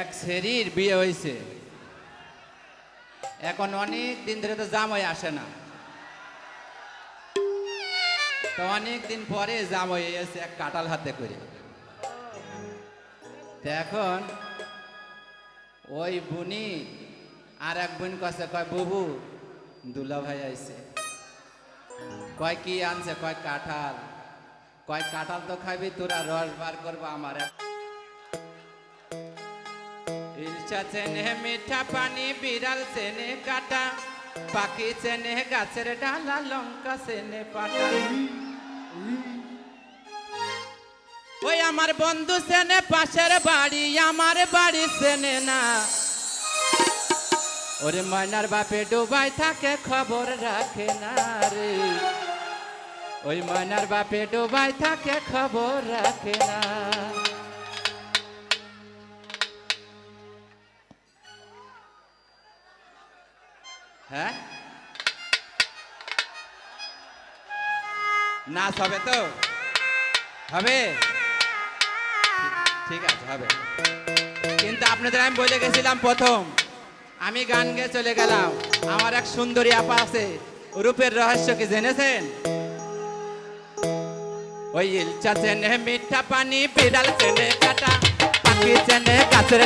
এক ছেড়ির বিয়ে হয়েছে এখন অনেক দিন ধরে তো জামাই আসে না। তো অনেক দিন পরে জামাই এসে এক কাটাল হাতে করে। এখন ওই বুনি আর এক বোন কাছে কয় বুবু, দুলা ভাই আইছে। কয় কি আনছে, কয় কাঁঠাল। কয় কাঁঠাল তো খাবি, তোরা রস বার করব আমার ইলচা চেনে মিঠা পানি, বিড়াল চেনে কাটা, পাখি চেনে গাছের ডালা, লঙ্কা চেনে পাটা ওই আমার বন্ধু চেনে, পাশের বাড়ি, আমার বাড়ি চেনে না। ওরে ময়নার বাপে ডুবাই থাকে, খবর রাখে না রে। ওই ময়নার বাপে ডুবাই থাকে, খবর রাখে না। হ্যাঁ? নাচ হবে তো? হবে? ঠিক আছে, হবে। কিন্তু আপনাদের আমি বলে গেছিলাম প্রথম। আমি গান গেয়ে চলে গেলাম। আমার এক সুন্দরী আপা আছে। রূপের রহস্য কি জেনেছেন? ওই ইলচা চেনে মিঠা পানি, বিড়াল চেনে কাটা, পাখি চেনে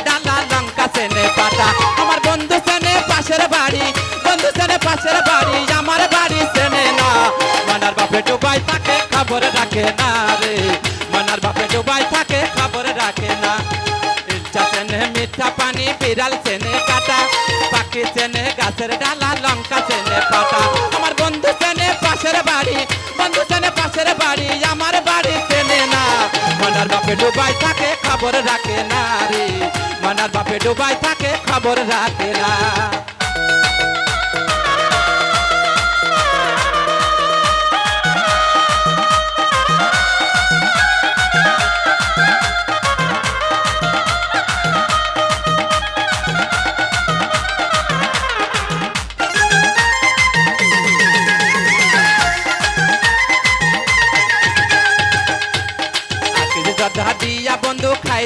ডালা, লঙ্কা চেনে আমার বন্ধু চেনে পাশের বাড়ি বন্ধু চেনে পাশের বাড়ি, আমার বাড়ি চেনে না। মানার বাপে ডুবাই থাকে খবর রাখে না রে। মানার বাপে ডুবাই থাকে খবর রাখে না। ইলচা চেনে মিঠা পানি, বিড়াল চেনে কাটা। পাখি চেনে গাছের ডালা, লঙ্কা চেনে পাতা। আমার বন্ধু চেনে পাশের বাড়ি, বন্ধু চেনে পাশের বাড়ি, আমার বাড়ি চেনে না। মনার বাপে ডুবাই থাকে খবর রাখে না রে। মনার বাপে ডুবাই থাকে খবর রাখে না।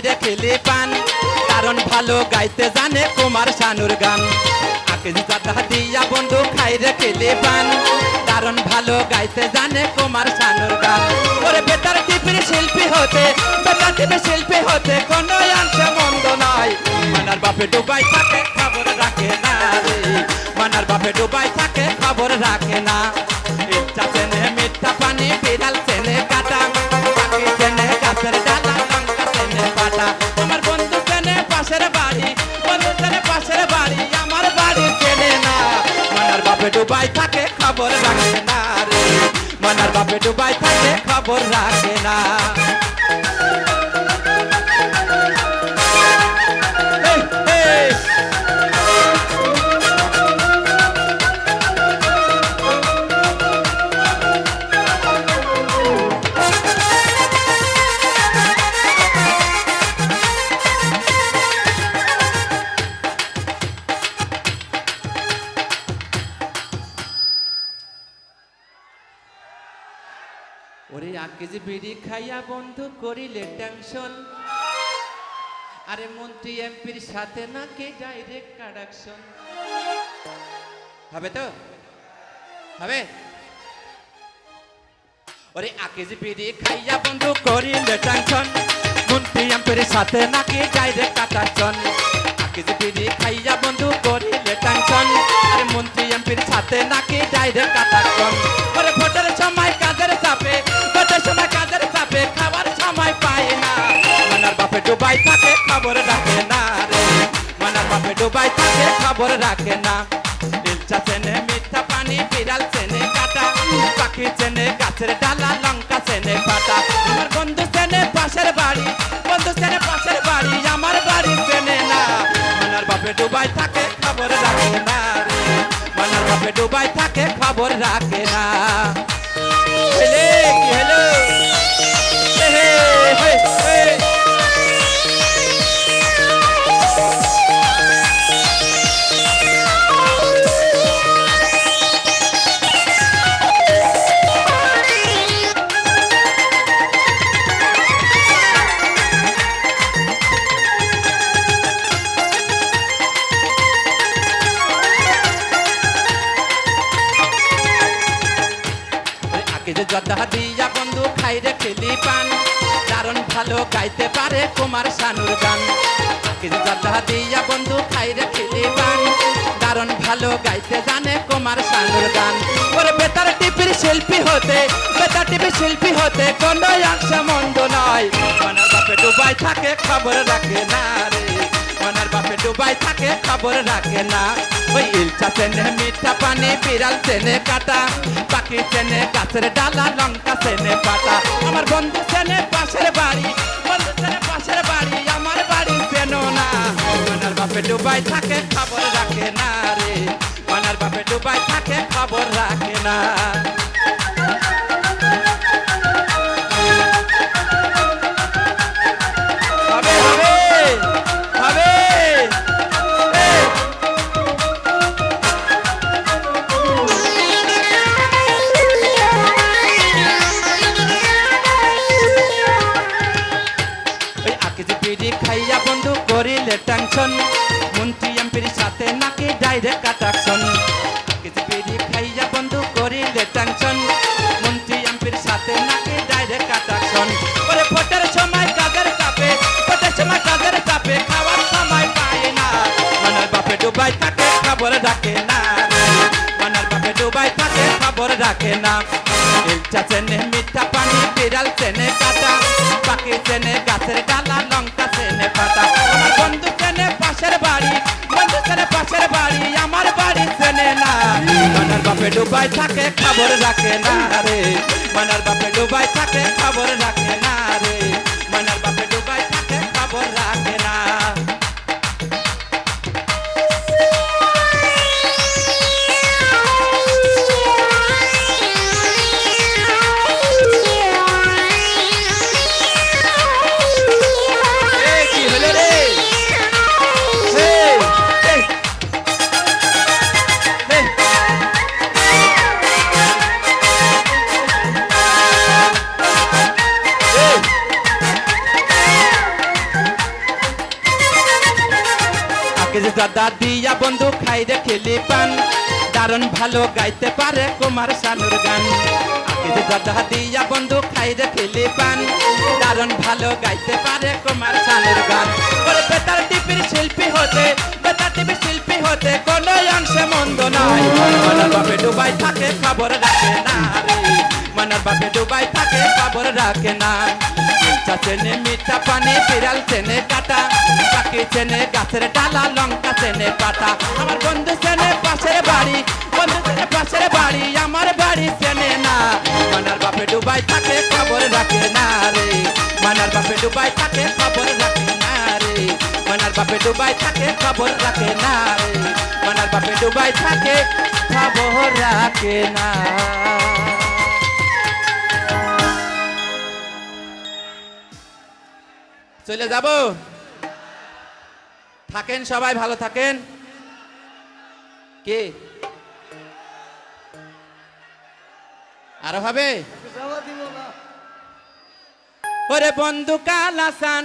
রে খেলে পান কারণ ভালো গাইতে জানে কুমার শানুর গান। দিয়া বন্ধু খাই রে খেলে পান কারণ ভালো গাইতে জানে কুমার শানুর গান। ওরে বেতার টিপির শিল্পী হতে, বেতার টিপির শিল্পী হতে কোনো ডুবাই থাকে খবর রাখে না। কেজি বিড়ি খাইয়া বন্ধু করিলে টেনশন আরে মন্ত্রী এমপির সাথে নাকি ডাইরেক্ট কানেকশন হবে তো? হবে? ওরে এক কেজি বিড়ি খাইয়া বন্ধু করিলে টেনশন মন্ত্রী এমপির সাথে নাকি ডাইরেক্ট কানেকশন এক কেজি বিড়ি খাইয়া বন্ধু করিলে টেনশন আরে মন্ত্রী এমপির সাথে নাকি ডাইরেক্ট কানেকশন খবর রাখে না রে। মানার বাপে ডুবাই থাকে, খবর রাখে না। ইলচা চেনে মিঠা পানি, বিড়াল চেনে কাটা। পাখি চেনে গাছের ডালা, লঙ্কা চেনে পাতা। আমার বন্ধু চেনে পাশের বাড়ি, বন্ধু চেনে পাশের বাড়ি, আমার বাড়ি চেনে না। মানার বাপে ডুবাই থাকে, খবর রাখে না রে। মানার বাপে ডুবাই থাকে, খবর রাখে না। জদা দিয়া বন্ধু খাইরে খেলি পান। দারুণ ভালো গাইতে পারে কুমার শানুর গান। জদা দিয়া বন্ধু খাইরে খেলি পান। দারুণ ভালো গাইতে জানে কুমার শানুর গান। ওরে বেতার টিপির শিল্পী হতে, বেতার টিপির শিল্পী হতে কোনো অংশ মন্দ নয়। মনের বাপে ডুবাই থাকে, খবর রাখে না রে। মনের বাপে ডুবাই থাকে, খবর রাখে না। ওই ইলচা চেনে মিঠা পানি বিড়াল চেনে কাটা, পাখি চেনে গাছের ডালা, লঙ্কা চেনে পাতা। আমার বন্ধু চেনে পাশের বাড়ি, বন্ধু চেনে পাশের বাড়ি, আমার বাড়ি চেনো না। মানার বাপে ডুবাই থাকে, খবর রাখে না রে। মানার বাপে ডুবাই থাকে, খবর রাখে না। টেনশন মন্ত্রী এমপির সাথে নাকি ডাইরেক্ট কাটাকশন আকিজি পিড়ি খাইয়া বন্ধু করিলে টেনশন মন্ত্রী এমপির সাথে নাকি ডাইরেক্ট কাটাকশন ওরে ভোটের সময় কাদের চাপে? ভোটের সময় কাদের চাপে? খাওয়ার সময় পায় না। মনের বাপে ডুবাই থাকে খবর রাখে না। মনের বাপে ডুবাই থাকে খবর রাখে না। ইলচা চেনে, মিঠা পানি, বিড়াল চেনে, কাটা। পাখি চেনে, গাছের ডুবাই থাকে খবর রাখে না রে। মানার বাপে ডুবাই থাকে খবর রাখে দাদা দিয়া বন্ধু খাইরে খেলি পান। দারুণ ভালো গাইতে পারে কুমার শানুর গান। দাদা দিয়া বন্ধু খাইরে খেলি পান। দারুণ ভালো গাইতে পারে কুমার শানুর গান। বেতার টিপির শিল্পী হতে, বেতার টিপির শিল্পী হতে কোনো অংশে মন্দ মনের বাপে ডুবাই থাকে, খবর রাখে না রে। মনের বাপে ডুবাই থাকে, খবর রাখে না। ইচ্ছা চেনে মিঠা পানি, বিড়াল চেনে কাটা, পাখি চেনে গাছের ডালা, লঙ্কা চেনে পাতা। আমার বন্ধু চেনে পাশের বাড়ি, বন্ধু চেনে পাশের বাড়ি, আমার বাড়ি চেনে না। মনার বাপে ডুবাই থাকে, খবর রাখে না রে। মনার বাপে ডুবাই থাকে, খবর রাখে না রে। মনার বাপে ডুবাই থাকে, খবর রাখে না রে। মনার বাপে ডুবাই থাকে, খবর রাখে না। চলে যাব। থাকেন সবাই, ভালো থাকেন। কে? আরও হবে? ওরে বন্ধু কালাসান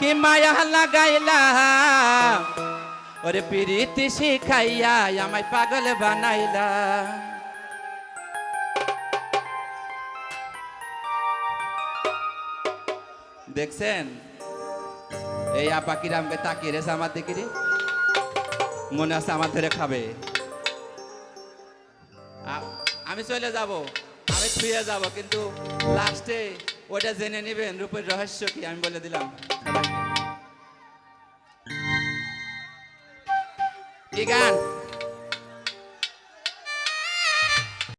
কি মায়া লাগাইলা? ওরে পিরিতি শিখাইয়া আমায় পাগল বানাইলা। দেখছেন? এই আপা কিরামকে তাকিয়ে রেছে আমার দিকে রে। মনে আছে আমার ধরে খাবে। আমি চলে যাব, আমি ছুঁয়ে যাব, কিন্তু লাস্টে ওটা জেনে নেবেন, রূপের রহস্য কি, আমি বলে দিলাম। কি গান?